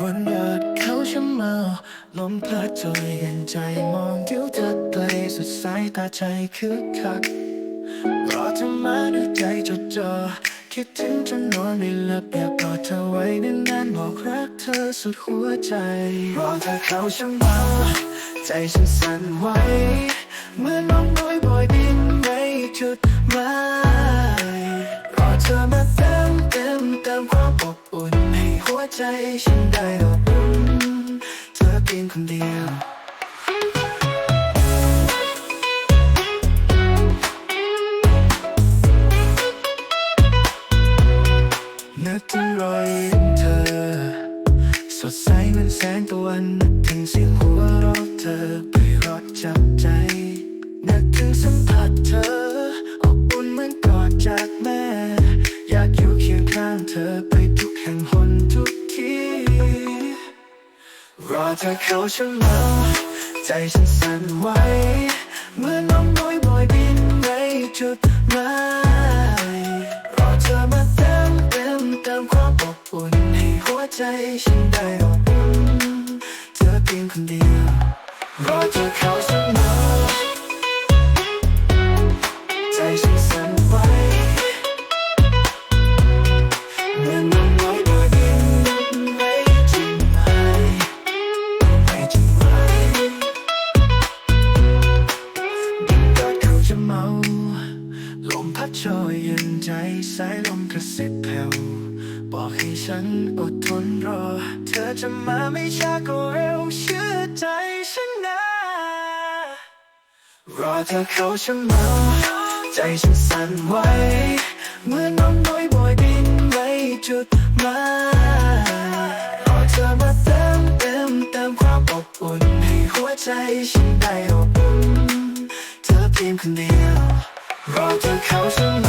บนยอดเขาชะเมาลมพัดจอยเย็นใจมองทิวทัศน์ไกลสุดสายตาใจคึกคักรอเธอมาด้วยใจจดจ่อคิดถึงจนนอนไม่หลับอยากกอดเธอไว้นานๆบอกรักเธอสุดหัวใจรอเธอเข้าช่างเมาใจฉันสั่นไหวเมื่อน้องน้อยบอยบินไป ใจฉันได้อบอุ่นเธอเพียงคนเดียวนึกถึงรอยยิ้มเธอ สดใสเหมือนแสงตะวันนึกถึงเสียง รอเธอเข้าฉันมาใจฉันสั่นไหวเมื่อน้องน้อยบอยบินไปจุดหมายรอเธอมาเติมเต็มเติมความอบอุ่นให้หัวใจฉันได้อบอุ่นเธอเพียงคนเดียว ใจสายลมกระซิบแผ่วบอกให้ฉันอดทนรอ เธอจะมาไม่ช้าก็เร็วเชื่อใจฉันนะรอเธอเข้าฉันมาใจฉันสั่นไหวเมื่อน้องน้อยบอยบินไปจุดหมายรอเธอมาเติมเต็มเติมความอบอุ่นให้หัวใจฉันได้อบอุ่นเธอเพียงคนเดียวรอเธอเข้าฉัน